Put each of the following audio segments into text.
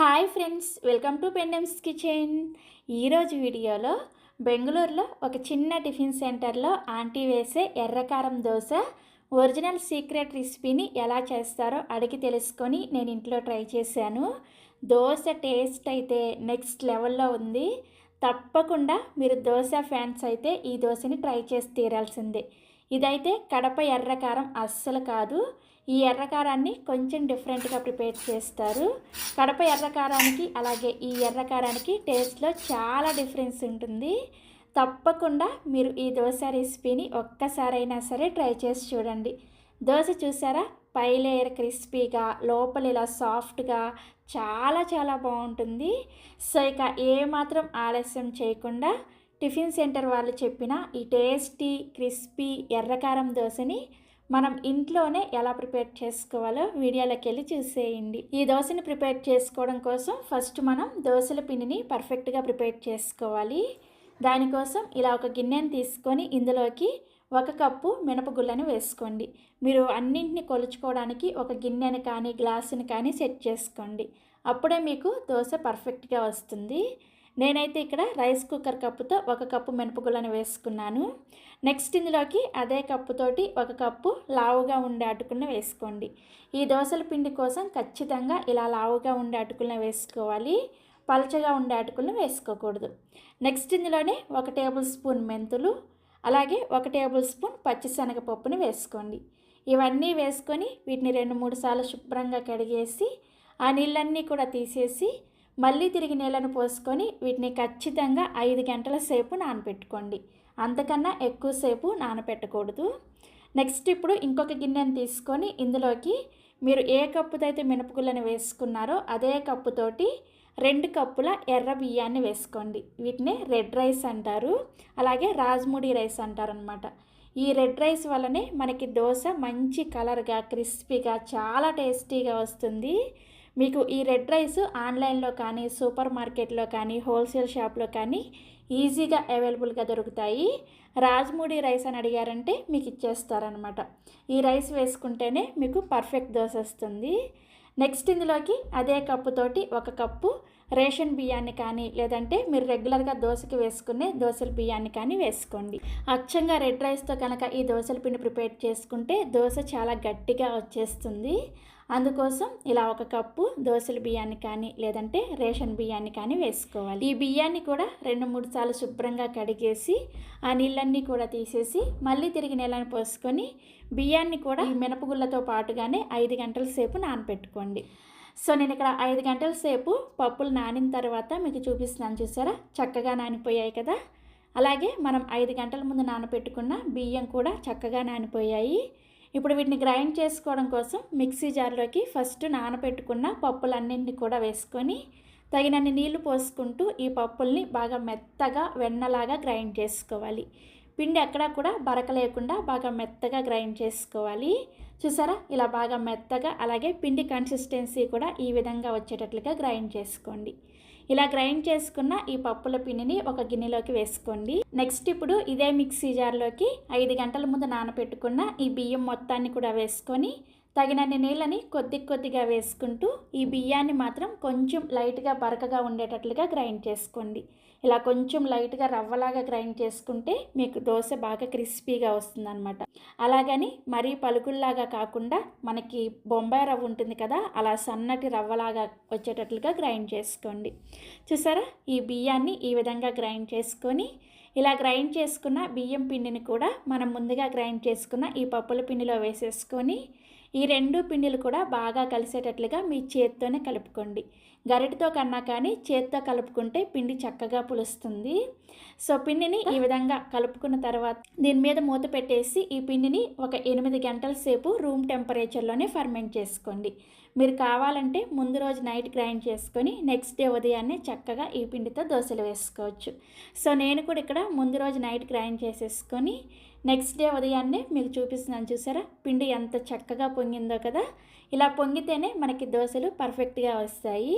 Hi friends welcome to పెండమ్స్ kitchen. ఈరోజు వీడియోలో బెంగళూరులో ఒక చిన్న టిఫిన్ సెంటర్లో ఆంటీ వేసే ఎర్రకారం దోశ ఒరిజినల్ సీక్రెట్ రెసిపీని ఎలా చేస్తారో అడిగి తెలుసుకొని నేను ఇంట్లో ట్రై చేశాను. దోశ టేస్ట్ అయితే నెక్స్ట్ లెవెల్లో ఉంది. తప్పకుండా మీరు దోశ ఫ్యాన్స్ అయితే ఈ దోశని ట్రై చేసి తీరాల్సిందే. ఇదైతే కడప ఎర్రకారం అస్సలు కాదు. ఈ ఎర్రకారాన్ని కొంచెం డిఫరెంట్గా ప్రిపేర్ చేస్తారు. కడప ఎర్రకారానికి అలాగే ఈ ఎర్రకారానికి టేస్ట్లో చాలా డిఫరెన్స్ ఉంటుంది. తప్పకుండా మీరు ఈ దోశ రెసిపీని ఒక్కసారైనా సరే ట్రై చేసి చూడండి. దోశ చూసారా? పై లేయర్ క్రిస్పీగా లోపల ఇలా సాఫ్ట్గా చాలా చాలా బాగుంటుంది. సో ఇక ఏమాత్రం ఆలస్యం చేయకుండా టిఫిన్ సెంటర్ వాళ్ళు చెప్పిన ఈ టేస్టీ క్రిస్పీ ఎర్రకారం దోశని మనం ఇంట్లోనే ఎలా ప్రిపేర్ చేసుకోవాలో వీడియోలోకి వెళ్ళి చూసేయండి. ఈ దోశని ప్రిపేర్ చేసుకోవడం కోసం ఫస్ట్ మనం దోశల పిండిని పర్ఫెక్ట్గా ప్రిపేర్ చేసుకోవాలి. దానికోసం ఇలా ఒక గిన్నెని తీసుకొని ఇందులోకి ఒక కప్పు మినపగుళ్ళని వేసుకోండి. మీరు అన్నింటిని కొలుచుకోవడానికి ఒక గిన్నెని కానీ గ్లాసుని కానీ సెట్ చేసుకోండి. అప్పుడే మీకు దోశ పర్ఫెక్ట్గా వస్తుంది. నేనైతే ఇక్కడ రైస్ కుక్కర్ కప్పుతో ఒక కప్పు మినపగుళ్ళని వేసుకున్నాను. నెక్స్ట్ ఇందులోకి అదే కప్పుతోటి ఒక కప్పు లావుగా ఉండే అటుకులను వేసుకోండి. ఈ దోశల పిండి కోసం ఖచ్చితంగా ఇలా లావుగా ఉండే అటుకులను వేసుకోవాలి. పలచగా ఉండే అటుకులను వేసుకోకూడదు. నెక్స్ట్ ఇందులోనే ఒక టేబుల్ స్పూన్ మెంతులు అలాగే ఒక టేబుల్ స్పూన్ పచ్చిశనగపప్పుని వేసుకోండి. ఇవన్నీ వేసుకొని వీటిని రెండు మూడు సార్లు శుభ్రంగా కడిగేసి ఆ నీళ్ళన్నీ కూడా తీసేసి మళ్ళీ తిరిగి నీళ్ళను పోసుకొని వీటిని ఖచ్చితంగా ఐదు గంటల సేపు నానబెట్టుకోండి అంతకన్నా ఎక్కువసేపు నానబెట్టకూడదు నెక్స్ట్ ఇప్పుడు ఇంకొక గిన్నెను తీసుకొని ఇందులోకి మీరు ఏ కప్పుతో అయితే మినపగుళ్ళని వేసుకున్నారో అదే కప్పుతోటి రెండు కప్పుల ఎర్ర బియ్యాన్ని వేసుకోండి. వీటిని రెడ్ రైస్ అంటారు. అలాగే రాజ్ముడి రైస్ అంటారనమాట ఈ రెడ్ రైస్ వల్లనే మనకి దోశ మంచి కలర్గా క్రిస్పీగా చాలా టేస్టీగా వస్తుంది. మీకు ఈ రెడ్ రైస్ ఆన్లైన్లో కానీ సూపర్ మార్కెట్లో కానీ హోల్సేల్ షాప్లో కానీ ఈజీగా అవైలబుల్గా దొరుకుతాయి. రాజ్మూడి రైస్ అని అడిగారంటే మీకు ఇచ్చేస్తారనమాట ఈ రైస్ వేసుకుంటేనే మీకు పర్ఫెక్ట్ దోశ వస్తుంది. నెక్స్ట్ ఇందులోకి అదే కప్పుతోటి ఒక కప్పు రేషన్ బియ్యాన్ని కానీ లేదంటే మీరు రెగ్యులర్గా దోశకి వేసుకునే దోశల బియ్యాన్ని కానీ వేసుకోండి. అచ్చంగా రెడ్ రైస్తో కనుక ఈ దోశల పిండి ప్రిపేర్ చేసుకుంటే దోశ చాలా గట్టిగా వచ్చేస్తుంది. అందుకోసం ఇలా ఒక కప్పు దోశల బియ్యాన్ని కానీ లేదంటే రేషన్ బియ్యాన్ని కానీ వేసుకోవాలి. ఈ బియ్యాన్ని కూడా రెండు మూడు సార్లు శుభ్రంగా కడిగేసి ఆ నీళ్ళన్నీ కూడా తీసేసి మళ్ళీ తిరిగి నీళ్ళని పోసుకొని బియ్యాన్ని కూడా మినపగుళ్ళతో పాటుగానే ఐదు గంటల సేపు నానపెట్టుకోండి. సో నేను ఇక్కడ ఐదు గంటల సేపు పప్పులు నానిన తర్వాత మీకు చూపిస్తున్నాను చూసారా? చక్కగా నానిపోయాయి కదా? అలాగే మనం ఐదు గంటల ముందు నానబెట్టుకున్న బియ్యం కూడా చక్కగా నానిపోయాయి. ఇప్పుడు వీటిని గ్రైండ్ చేసుకోవడం కోసం మిక్సీ జార్లోకి ఫస్ట్ నానబెట్టుకున్న పప్పులన్నింటినీ కూడా వేసుకొని తగినన్ని నీళ్ళు పోసుకుంటూ ఈ పప్పుల్ని బాగా మెత్తగా వెన్నలాగా గ్రైండ్ చేసుకోవాలి. పిండి ఎక్కడా కూడా బరక లేకుండా బాగా మెత్తగా గ్రైండ్ చేసుకోవాలి. చూసారా? ఇలా బాగా మెత్తగా అలాగే పిండి కన్సిస్టెన్సీ కూడా ఈ విధంగా వచ్చేటట్లుగా గ్రైండ్ చేసుకోండి. ఇలా గ్రైండ్ చేసుకున్న ఈ పప్పుల పిండిని ఒక గిన్నెలోకి వేసుకోండి. నెక్స్ట్ ఇప్పుడు ఇదే మిక్సీ జార్లోకి ఐదు గంటల ముందు నానబెట్టుకున్న ఈ బియ్యం మొత్తాన్ని కూడా వేసుకొని తగినన్ని నీళ్ళని కొద్ది కొద్దిగా వేసుకుంటూ ఈ బియ్యాన్ని మాత్రం కొంచెం లైట్గా బరకగా ఉండేటట్లుగా గ్రైండ్ చేసుకోండి. ఇలా కొంచెం లైట్గా రవ్వలాగా గ్రైండ్ చేసుకుంటే మీకు దోశ బాగా క్రిస్పీగా వస్తుందన్నమాట. అలాగని మరీ పలుకుల్లాగా కాకుండా మనకి బొంబాయి రవ్వ ఉంటుంది కదా అలా సన్నటి రవ్వలాగా వచ్చేటట్లుగా గ్రైండ్ చేసుకోండి. చూసారా? ఈ బియ్యాన్ని ఈ విధంగా గ్రైండ్ చేసుకొని ఇలా గ్రైండ్ చేసుకున్న బియ్యం పిండిని కూడా మనం ముందుగా గ్రైండ్ చేసుకున్న ఈ పప్పుల పిండిలో వేసేసుకొని ఈ రెండు పిండిలు కూడా బాగా కలిసేటట్లుగా మీ చేత్తోనే కలుపుకోండి. గరిటతో కన్నా కానీ చేత్తో కలుపుకుంటే పిండి చక్కగా పులుస్తుంది. సో పిండిని ఈ విధంగా కలుపుకున్న తర్వాత దీని మీద మూత పెట్టేసి ఈ పిండిని ఒక ఎనిమిది గంటల సేపు రూమ్ టెంపరేచర్లోనే ఫర్మెంట్ చేసుకోండి. మీరు కావాలంటే ముందు రోజు నైట్ గ్రైండ్ చేసుకొని నెక్స్ట్ డే ఉదయాన్నే చక్కగా ఈ పిండితో దోశలు వేసుకోవచ్చు. సో నేను కూడా ఇక్కడ ముందు రోజు నైట్ గ్రైండ్ చేసేసుకొని నెక్స్ట్ డే ఉదయాన్నే మీకు చూపిస్తున్నాను చూసారా? పిండి ఎంత చక్కగా పొంగిందో కదా? ఇలా పొంగితేనే మనకి దోశలు పర్ఫెక్ట్గా వస్తాయి.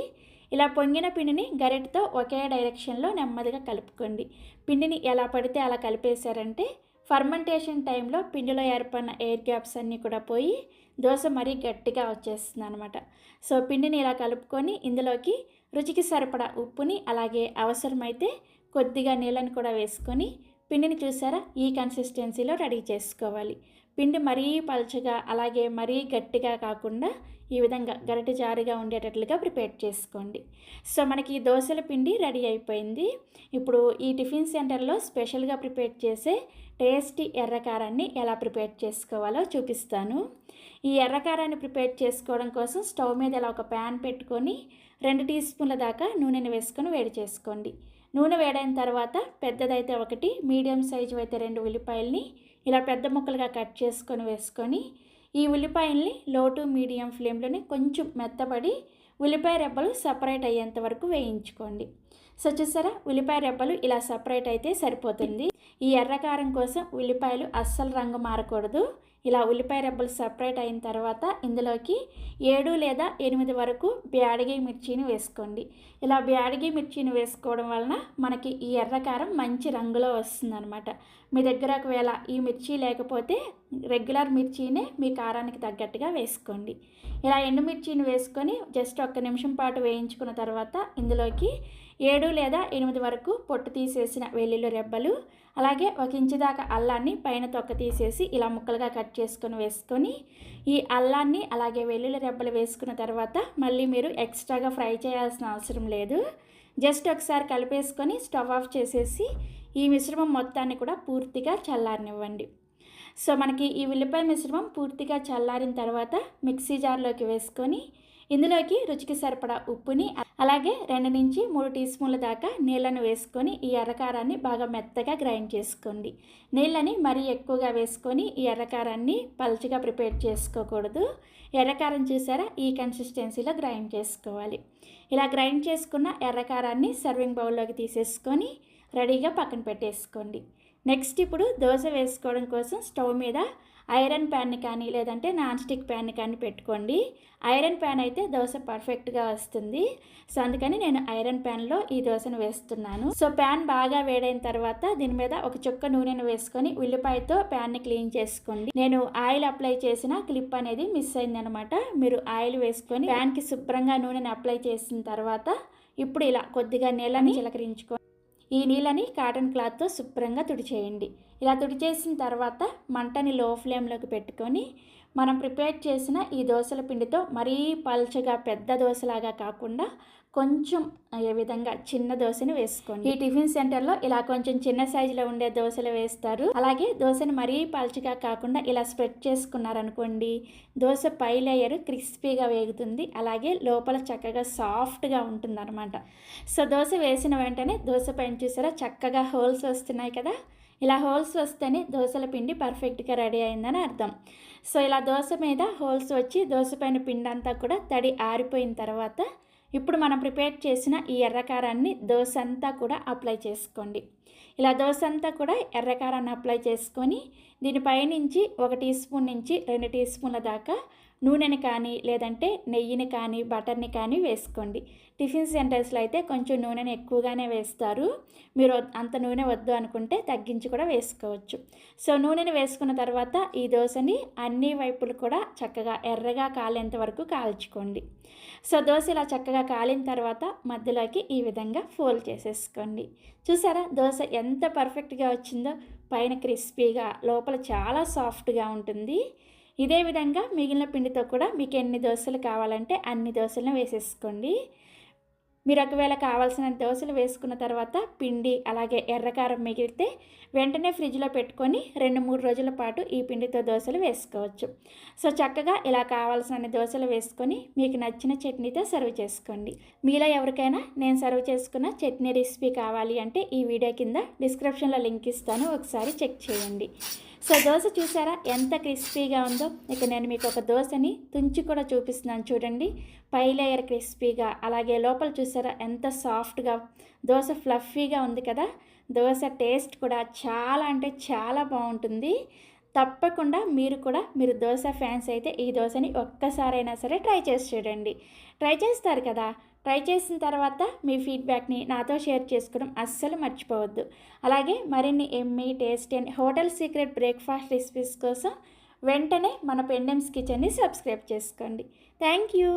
ఇలా పొంగిన పిండిని గరిటతో ఒకే డైరెక్షన్లో నెమ్మదిగా కలుపుకోండి. పిండిని ఎలా పడితే అలా కలిపేశారంటే ఫర్మెంటేషన్ టైంలో పిండిలో ఏర్పడిన ఎయిర్ గ్యాప్స్ అన్నీ కూడా పోయి దోశ మరీ గట్టిగా వచ్చేస్తుంది అనమాట సో పిండిని ఇలా కలుపుకొని ఇందులోకి రుచికి సరిపడా ఉప్పుని అలాగే అవసరమైతే కొద్దిగా నీళ్ళని కూడా వేసుకొని పిండిని చూసారా? ఈ కన్సిస్టెన్సీలో రెడీ చేసుకోవాలి. పిండి మరీ పల్చగా అలాగే మరీ గట్టిగా కాకుండా ఈ విధంగా గరిటె జారుగా ఉండేటట్లుగా ప్రిపేర్ చేసుకోండి. సో మనకి దోశల పిండి రెడీ అయిపోయింది. ఇప్పుడు ఈ టిఫిన్ సెంటర్లో స్పెషల్గా ప్రిపేర్ చేసే టేస్టీ ఎర్రకారాన్ని ఎలా ప్రిపేర్ చేసుకోవాలో చూపిస్తాను. ఈ ఎర్రకారాన్ని ప్రిపేర్ చేసుకోవడం కోసం స్టవ్ మీద ఇలా ఒక ప్యాన్ పెట్టుకొని రెండు టీ స్పూన్ల దాకా నూనెని వేసుకొని వేడి చేసుకోండి. నూనె వేడైన తర్వాత పెద్దదైతే ఒకటి మీడియం సైజు అయితే రెండు ఉల్లిపాయల్ని ఇలా పెద్ద ముక్కలుగా కట్ చేసుకొని వేసుకొని ఈ ఉల్లిపాయల్ని లో టు మీడియం ఫ్లేమ్లోని కొంచెం మెత్తబడి ఉల్లిపాయ రెబ్బలు సపరేట్ అయ్యేంత వరకు వేయించుకోండి. సో చూసారా? ఉల్లిపాయ రెబ్బలు ఇలా సపరేట్ అయితే సరిపోతుంది. ఈ ఎర్రకారం కోసం ఉల్లిపాయలు అస్సలు రంగు మారకూడదు. ఇలా ఉల్లిపాయ రెబ్బలు సపరేట్ అయిన తర్వాత ఇందులోకి ఏడు లేదా ఎనిమిది వరకు బ్యాడిగి మిర్చిని వేసుకోండి. ఇలా బ్యాడిగి మిర్చిని వేసుకోవడం వలన మనకి ఈ ఎర్రకారం మంచి రంగులో వస్తుందన్నమాట. మీ దగ్గర ఒకవేళ ఈ మిర్చి లేకపోతే రెగ్యులర్ మిర్చిని మీ కారానికి తగ్గట్టుగా వేసుకోండి. ఇలా ఎండుమిర్చిని వేసుకొని జస్ట్ ఒక్క నిమిషం పాటు వేయించుకున్న తర్వాత ఇందులోకి ఏడు లేదా ఎనిమిది వరకు పొట్టు తీసేసిన వెల్లుల్లి రెబ్బలు అలాగే ఒక ఇంచు దాకా అల్లాన్ని పైన తొక్క తీసేసి ఇలా ముక్కలుగా కట్ చేసుకొని వేసుకొని ఈ అల్లాన్ని అలాగే వెల్లుల్లి రెబ్బలు వేసుకున్న తర్వాత మళ్ళీ మీరు ఎక్స్ట్రాగా ఫ్రై చేయాల్సిన అవసరం లేదు. జస్ట్ ఒకసారి కలిపేసుకొని స్టవ్ ఆఫ్ చేసేసి ఈ మిశ్రమం మొత్తాన్ని కూడా పూర్తిగా చల్లారనివ్వండి. సో మనకి ఈ ఉల్లిపాయ మిశ్రమం పూర్తిగా చల్లారిన తర్వాత మిక్సీ జార్లోకి వేసుకొని ఇందులోకి రుచికి సరిపడా ఉప్పుని అలాగే రెండు నుంచి మూడు టీ స్పూన్ల దాకా నీళ్ళను వేసుకొని ఈ ఎర్రకారాన్ని బాగా మెత్తగా గ్రైండ్ చేసుకోండి. నీళ్ళని మరీ ఎక్కువగా వేసుకొని ఈ ఎర్రకారాన్ని పలుచగా ప్రిపేర్ చేసుకోకూడదు. ఎర్రకారం చూసారా? ఈ కన్సిస్టెన్సీలో గ్రైండ్ చేసుకోవాలి. ఇలా గ్రైండ్ చేసుకున్న ఎర్రకారాన్ని సర్వింగ్ బౌల్లోకి తీసేసుకొని రెడీగా పక్కన పెట్టేసుకోండి. నెక్స్ట్ ఇప్పుడు దోశ వేసుకోవడం కోసం స్టవ్ మీద ఐరన్ ప్యాన్ని కానీ లేదంటే నాన్ స్టిక్ ప్యాన్ని కానీ పెట్టుకోండి. ఐరన్ ప్యాన్ అయితే దోశ పర్ఫెక్ట్గా వస్తుంది. సో అందుకని నేను ఐరన్ ప్యాన్లో ఈ దోశను వేస్తున్నాను. సో ప్యాన్ బాగా వేడైన తర్వాత దీని మీద ఒక చుక్క నూనెను వేసుకొని ఉల్లిపాయతో ప్యాన్ని క్లీన్ చేసుకోండి. నేను ఆయిల్ అప్లై చేసిన క్లిప్ అనేది మిస్ అయిందనమాట. మీరు ఆయిల్ వేసుకొని ప్యాన్కి శుభ్రంగా నూనెను అప్లై చేసిన తర్వాత ఇప్పుడు ఇలా కొద్దిగా నీళ్ళని చిలకరించుకొని ఈ నీళ్ళని కాటన్ క్లాత్తో శుభ్రంగా తుడిచేయండి. ఇలా తుడిచేసిన తర్వాత మంటని లో ఫ్లేమ్లోకి పెట్టుకొని మనం ప్రిపేర్ చేసిన ఈ దోశల పిండితో మరీ పల్చగా పెద్ద దోశలాగా కాకుండా కొంచెం ఏ విధంగా చిన్న దోశని వేసుకోండి. ఈ టిఫిన్ సెంటర్లో ఇలా కొంచెం చిన్న సైజులో ఉండే దోశలు వేస్తారు. అలాగే దోశని మరీ పాల్చిగా కాకుండా ఇలా స్ప్రెడ్ చేసుకున్నారనుకోండి దోశ పై లేయర్ క్రిస్పీగా వేగుతుంది. అలాగే లోపల చక్కగా సాఫ్ట్గా ఉంటుందన్నమాట. సో దోశ వేసిన వెంటనే దోశ పైన చూసారా? చక్కగా హోల్స్ వస్తున్నాయి కదా? ఇలా హోల్స్ వస్తేనే దోశల పిండి పర్ఫెక్ట్గా రెడీ అయిందని అర్థం. సో ఇలా దోశ మీద హోల్స్ వచ్చి దోశ పైన పిండి అంతా కూడా తడి ఆరిపోయిన తర్వాత ఇప్పుడు మనం ప్రిపేర్ చేసిన ఈ ఎర్రకారాన్ని దోశ అంతా కూడా అప్లై చేసుకోండి. ఇలా దోశ అంతా కూడా ఎర్రకారాన్ని అప్లై చేసుకొని దీనిపైనుంచి ఒక టీ స్పూన్ నుంచి రెండు టీ స్పూన్ల దాకా నూనెని కానీ లేదంటే నెయ్యిని కానీ బటర్ని కానీ వేసుకోండి. టిఫిన్ సెంటర్స్లో అయితే కొంచెం నూనెని ఎక్కువగానే వేస్తారు. మీరు అంత నూనె వద్దు అనుకుంటే తగ్గించి కూడా వేసుకోవచ్చు. సో నూనెని వేసుకున్న తర్వాత ఈ దోశని అన్ని వైపులు కూడా చక్కగా ఎర్రగా కాలేంత వరకు కాల్చుకోండి. సో దోశ ఇలా చక్కగా కాలిన తర్వాత మధ్యలోకి ఈ విధంగా ఫోల్డ్ చేసేసుకోండి. చూసారా? దోశ ఎంత పర్ఫెక్ట్గా వచ్చిందో. పైన క్రిస్పీగా లోపల చాలా సాఫ్ట్గా ఉంటుంది. ఇదే విధంగా మిగిలిన పిండితో కూడా మీకు ఎన్ని దోశలు కావాలంటే అన్ని దోశలను వేసేసుకోండి. మీరు ఒకవేళ కావాల్సిన దోశలు వేసుకున్న తర్వాత పిండి అలాగే ఎర్రకారం మిగిలితే వెంటనే ఫ్రిడ్జ్లో పెట్టుకొని రెండు మూడు రోజుల పాటు ఈ పిండితో దోశలు వేసుకోవచ్చు. సో చక్కగా ఇలా కావాల్సిన దోశలు వేసుకొని మీకు నచ్చిన చట్నీతో సర్వ్ చేసుకోండి. మీలో ఎవరికైనా నేను సర్వ్ చేసుకున్న చట్నీ రెసిపీ కావాలి అంటే ఈ వీడియో కింద డిస్క్రిప్షన్లో లింక్ ఇస్తాను ఒకసారి చెక్ చేయండి. సో దోశ చూసారా? ఎంత క్రిస్పీగా ఉందో. ఇక నేను మీకు ఒక దోశని తుంచి కూడా చూపిస్తున్నాను చూడండి. పై లేయర్ క్రిస్పీగా అలాగే లోపల చూసారా? ఎంత సాఫ్ట్గా దోశ ఫ్లఫీగా ఉంది కదా? దోశ టేస్ట్ కూడా చాలా అంటే చాలా బాగుంటుంది. తప్పకుండా మీరు కూడా మీరు దోశ ఫ్యాన్స్ అయితే ఈ దోశని ఒక్కసారైనా సరే ట్రై చేసి చూడండి. ట్రై చేస్తారు కదా? ట్రై చేసిన తర్వాత మీ ఫీడ్బ్యాక్ని నాతో షేర్ చేసుకోవడం అస్సలు మర్చిపోవద్దు. అలాగే మరిన్ని yummy tasty and hotel secret breakfast recipes కోసం వెంటనే మన పెండెమ్స్ కిచెన్ని సబ్స్క్రైబ్ చేసుకోండి. Thank you